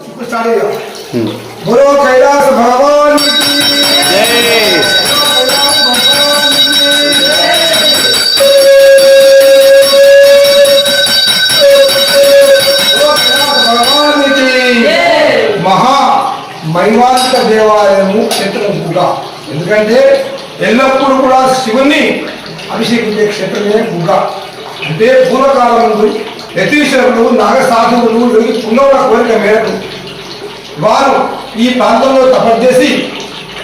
ఇప్పుడు స్టార్ట్ చేద్దాం మహా మహిమాంత దేవాలయము క్షేత్రం కూడా. ఎందుకంటే ఎల్లప్పుడూ కూడా శివుని అభిషేకించే క్షేత్రమే గుగ అంటే పూర్వకాలం ముందు యతీశ్వరులు నాగసాధువులు వెలిగి పుల్లవుల కోరిక మేరకు వారు ఈ ప్రాంతంలో తపస్సు చేసి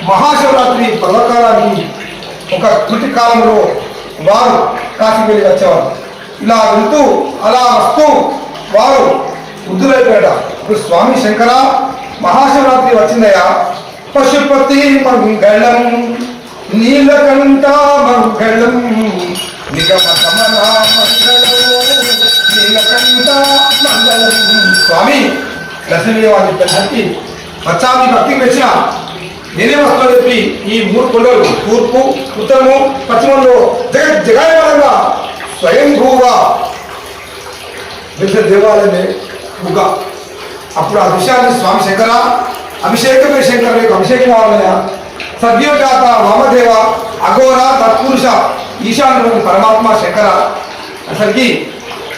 మహాశివరాత్రి పర్వకాలానికి ఒక కృతి కాలంలో వారు కాశీ వచ్చేవారు. ఇలా వెళ్తూ అలా వస్తూ వారు వృద్ధులైపోయాట ఇప్పుడు స్వామి శంకర మహాశివరాత్రి వచ్చిందయ్యా. పశుపతి మంగళం నీలకంఠ మంగళం నిగమ సమన మంగళం. స్వామి దశమీయవాది పెద్దకి వచ్చామి భక్తికి మెచ్చిన నేనే వస్తాను చెప్పి ఈ మూడు కొండలు తూర్పు ఉత్తరము పశ్చిమంలో జగత్ జగాయమానంగా స్వయంభూగా వివిధ దేవాలయమే బుగ్గ అప్పుడు ఆ విషయాన్ని స్వామి శంకర అభిషేకమే శంకర యొక్క అభిషేకం కావాలయ సద్యోజాత వామదేవ అఘోర తత్పురుష ఈశాన్యుని పరమాత్మ శంకర. అసలుకి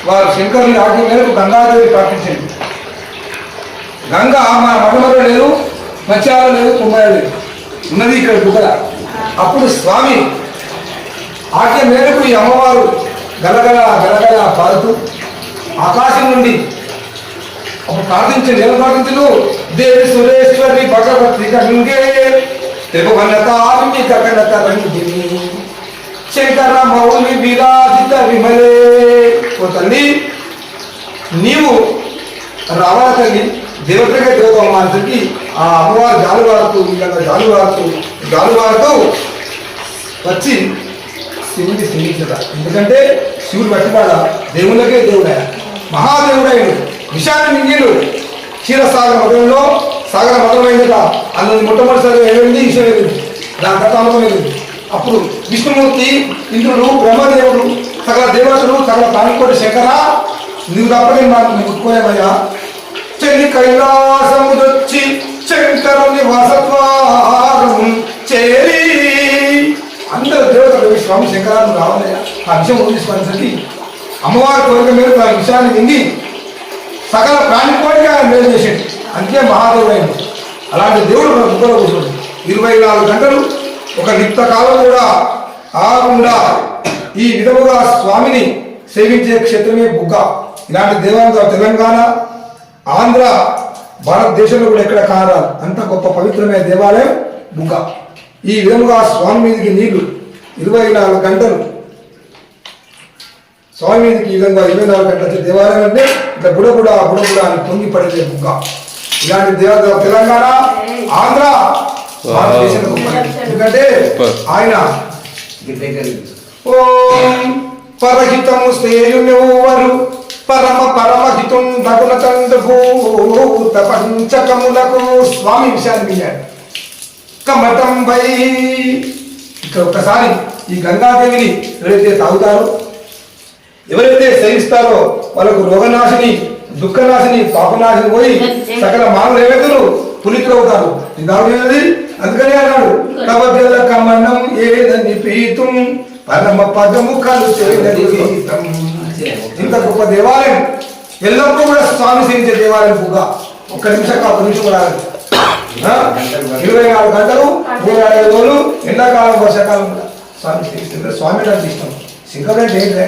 వారు శంకరుని ఆజ్ఞ మేరకు గంగాదేవి ప్రార్థించింది. గంగ మన మఠమలో లేదు మత్స్యాలు లేదు కుంభాల లేదు ఉన్నది ఇక్కడ గుగ్గల అప్పుడు స్వామి ఆజ్ఞ మేరకు ఈ అమ్మవారు గలగల గలగల పారుతూ ఆకాశం నుండి అప్పుడు ప్రార్థించండి ఏం ప్రార్థించను. దేవి సురేశ్వరి భగవతి గంగే త్రిభువనతామి గగనత రంగిని శంకర మౌలి విరాజిత విమలే. ఓ తల్లి నీవు రావణ తల్లి దేవతగా దేవతమ్మ అని ఆ అమ్మవారు జాలువారుతూ విధంగా జాలువారుతూ జాలువారుతూ వచ్చి శివుడిని స్థితించట ఎందుకంటే శివుడు పట్టిపాడ దేవుళ్ళకే దేవుడే. మహాదేవుడైన విశాల మింగిలు క్షీరసాగర మతంలో సాగర మతమైందట అందులో మొట్టమొదటిసారి ఏమైంది? విషయం దాని తర్వాత అప్పుడు విష్ణుమూర్తి ఇంద్రుడు బ్రహ్మదేవుడు సకల దేవతలు సకల ప్రాణికోటి శంకర నీవు తప్పని నాకు ముట్టుకోలేమయ్యా చెల్లి కైలాసముదొచ్చి శంకరుని వసత్వారం చేరి అందరు దేవతలు స్వామి శంకరాన్ని రావాలయ్యా ఆ విషయం ఊహించుకోవాల్సింది అమ్మవారి కోరిక మేరకు ఆ విషయాన్ని వింది సకల ప్రాణికోటిగా ఆయన మేలు చేసేది అంతే మహాదేవుడైన అలాంటి దేవుడు మన ముగ్గురు కూర్చోండి ఇరవై నాలుగు గంటలు ఒక నిత్య కాలం కూడా ఆగకుండా ఈ విధముగా స్వామిని సేవించే క్షేత్రమే బుగ్గ. ఇలాంటి దేవాలయం తెలంగాణ ఆంధ్ర భారతదేశంలో కూడా ఎక్కడ కారాలు అంత గొప్ప పవిత్రమైన దేవాలయం బుగ్గ. ఈ విధముగా స్వామి మీదకి నీళ్ళు ఇరవై నాలుగు గంటలు. స్వామి మీదకి ఈ విధంగా ఇరవై నాలుగు గంటల దేవాలయం అంటే ఇట్లా బుడబుడ బుడబుడ అని పొంగి పడేదే బుగ్గ. ఇలాంటి దేవాలయం తెలంగాణ ఆంధ్ర భారతదేశంలో. ఎందుకంటే ఆయన ఓం పరహితము శ్రేయునెవ్వరు పరమ పరమహితం దగున తండ్రుభూత పంచకములకు స్వామి విషయాన్ని విన్నాడు. కమటంపై ఇక్కడ ఒక్కసారి ఈ గంగాదేవిని ఎవరైతే తాగుతారో ఎవరైతే సేవిస్తారో వాళ్ళకు రోగనాశిని దుఃఖనాశిని పాపనాశిని పోయి సకల మానవులు ఏవైతులు పులితులు అవుతారు అందుకనే అన్నాడు. కవజల కమనం ఏదని పీతుం పరమ పదము గీతం. ఇంత గొప్ప దేవాలయం. ఎల్లప్పుడూ కూడా స్వామి సేవించే దేవాలయం బుగ్గ ఒక్క నిమిషం కాదు నిమిషం కూడా? ఇరవై నాలుగు గంటలు మూడు అరవై రోజులు ఎండాకాలం వర్షాకాలం కూడా స్వామి సేవిస్తుంటారు స్వామి నాకు ఇష్టం. సింగరేట్ ఏంటి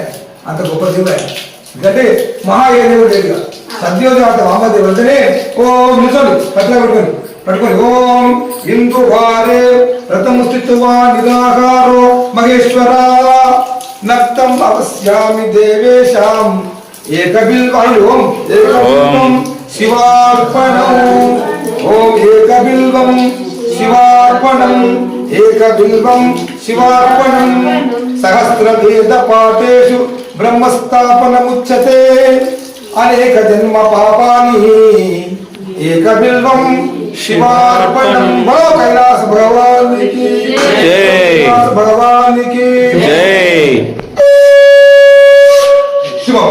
అంత గొప్ప దేవుడు ఆయన ఎందుకంటే మహా ఏ దేవుడు లేదు సద్యోజాత వామదేవుడు అంటేనే ఓం నిల్చోండి. పట్ల పెట్టుకొని. పట్టుకొని. ఓం ఇందు వారే రథము స్థిత్వా నిరాహారో. महेश्वरा नक्तम अवस्यामि देवेशाम। एकबिल ओम एकबिल्वम शिवार्पणम। ओम एकबिल्वम शिवार्पणम एकबिल्वम शिवार्पणम। सहस्रभेद पाठेषु ब्रह्मस्थापनमुच्यते। अनेक जन्म पापानि। एकबिल्वम शिवार्पणम। बड़ो कैलाश भगवान की కైలాస భగవానికి జై శివం